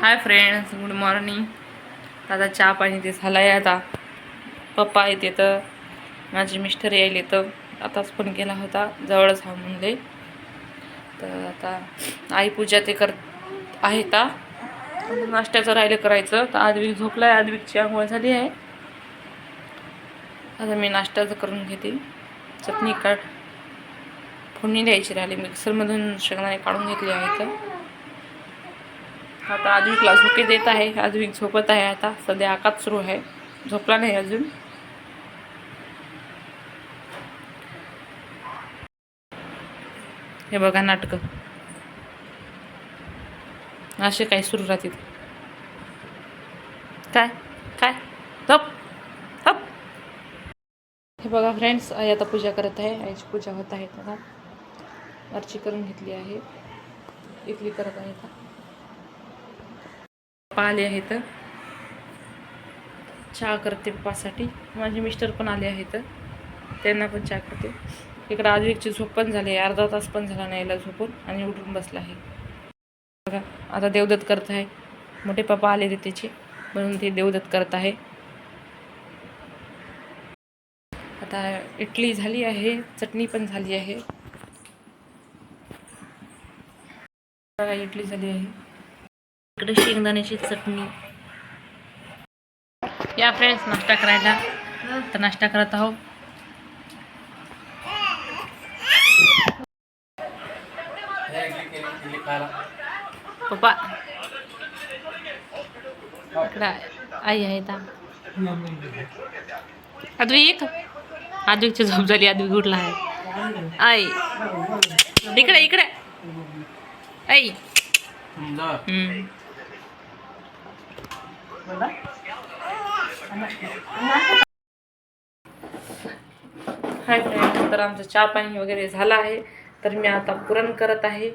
Hi friends good morning दादा चहा पाणी ते झाला आहे आता. पप्पा येते तर माझे मिस्टर यायले तर आताच फोन केला होता. जवळच हा म्हणले. तर आता आई पूजा ते कर आहे का नाश्त्याचं राहिलं करायचं. तर आद्विक झोपला आहे आद्विकची आंघोळ झाली आहे. आता मी नाश्त्याचं करून घेते. चटणी काढ फोडणी द्यायची राहिली. मिक्सरमधून शेंगदाणे काढून घेतली आहे तर आता आधुनिकला झोके देत आहे. आधुनिक झोपत आहे आता. सध्या आकाश सुरू आहे. झोपला नाही अजून. हे बघा नाटकं. असे काय सुरू राहतील. काय? काय? झोप झोप हे बघा फ्रेंड्स आई आता पूजा करत आहे. आईची पूजा होत आहे. आता अर्ची करून घेतली आहे. इथली करत आहे आता. आले आहेत. चहा करते पप्पासाठी. माझे मिस्टर पण आले आहेत. त्यांना पण चहा करते. इकडं आजवीकची झोप पण झाली आहे. अर्धा तास पण झाला नाही याला झोपून आणि उठून बसला आहे. बघा आता देवदत्त करत आहे. मोठे पप्पा आले ते त्याचे म्हणून ते देवदत्त करत आहे. आता इडली झाली आहे. चटणी पण झाली आहे. बघा इडली झाली आहे. इकडे शेंगदाण्याची चटणी. या फ्रेंड्स नाश्ता करायला. तर नाश्ता करत आहो पप्पा. इकडं आई आहे ता अद्विक अद्विकची झोप झाली अद्विक उठला आहे. आई. इकडे इकडे. आई. हम्म. हाय फ्रेंड तर आमचं चहा पाणी वगैरे झालं आहे. तर मी आता पुरण करत आहे.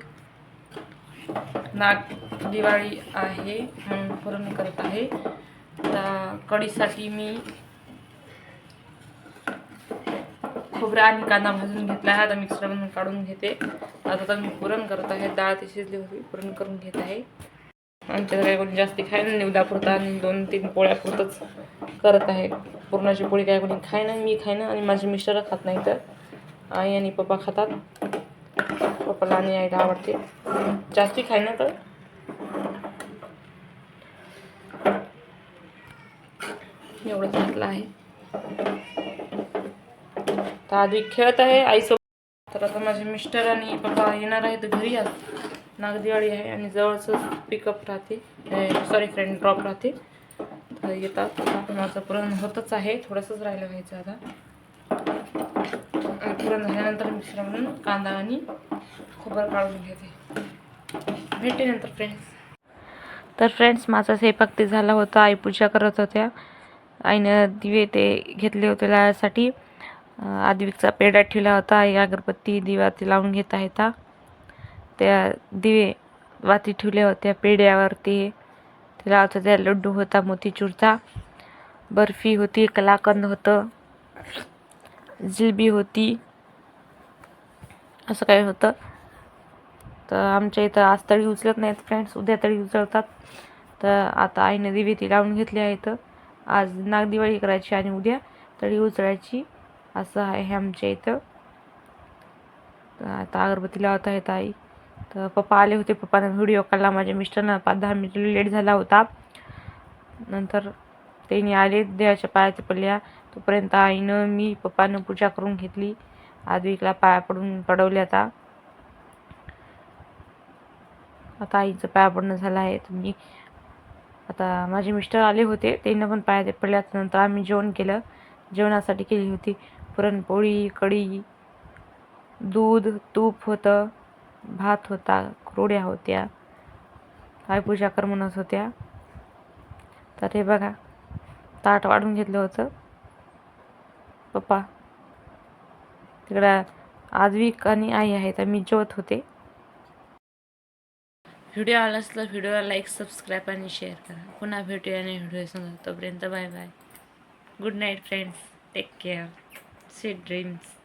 नाग दिवाळी आहे म्हणून पुरण करत आहे. आता कढीसाठी मी खोबरा आणि कांदा भाजून घेतला आहे. आता मिक्सरमधून काढून घेते. आता तर मी पुरण करत आहे. डाळ ती शिजली होती पुरण करून घेत आहे. आमच्याकडे कोणी जास्ती खाय ना निवदापुरता आणि दोन तीन पोळ्यापुरतंच करत आहे. पुरणाची पोळी काय कोणी खाय ना मी खाय ना आणि माझे मिस्टर खात नाही तर. आई आणि पप्पा खातात. पप्पाला आणि आईला आवडते. जास्ती खाय ना तर. एवढंच घातलं आहे. तर आधी खेळत आहे आईसोबत. तर आता माझे मिस्टर आणि पप्पा येणार आहेत घरी आज. नागदिवाळी आहे आणि जवळच पिकअप राहते. सॉरी फ्रेंड ड्रॉप राहते. तर येतात. आता माझं पुरण होतच आहे. थोडंसंच राहिलं व्हायचं आता. पुरण झाल्यानंतर मिश्रमधून कांदा आणि खोबरं काढून घेते. भेटे नंतर फ्रेंड्स तर फ्रेंड्स माझा स्वयंपाक ते झाला होता. आई पूजा करत होत्या. आईनं दिवे ते घेतले होते लावायसाठी आद्विकचा पेढा ठेवला होता. आई अगरबत्ती दिवा ते लावून घेत आहेत. त्या दिवे वाती ठेवल्या होत्या पेढ्यावरती. ते होता त्या लड्डू होता मोतीचूरचा. बर्फी होती कलाकंद होतं. जिलबी होती. असं काही होतं. तर आमच्या इथं आज तळी उचलत नाहीत फ्रेंड्स उद्या तळी उचलतात. तर आता आईने दिवे ती लावून घेतली आहेत. आज नागदिवाळी करायची आणि उद्या तळी उचलायची. असं आहे आमच्या इथं. तर आता अगरबत्ती लावत आहेत आई तर पप्पा आले होते. पप्पानं व्हिडिओ काढला माझ्या मिस्टरनं पाच दहा मिनिट लेट झाला होता. नंतर त्यांनी आले. देवाच्या पायाच्या पडल्या तोपर्यंत आईनं मी पप्पानं पूजा करून घेतली. आदविकला पाया पडून पडवले आता. आता आईचं पाया पडणं झालं आहे. तुम्ही आता माझे मिस्टर आले होते. त्यांना पण पाया पडल्या नंतर आम्ही जेवण केलं. जेवणासाठी केली होती. पुरणपोळी कढी दूध तूप होतं. भात होता कुरड्या होत्या काय पूजा कर म्हणत होत्या. तर हे बघा ताट वाढून घेतलं होतं. पप्पा तिकडं आजविक आणि आई आहेत मी जेवत होते. व्हिडिओ आला असला व्हिडिओला लाईक सबस्क्राईब आणि शेअर करा. पुन्हा भेटूया आणि व्हिडिओ सांगा तोपर्यंत bye bye. Good night friends take care sweet dreams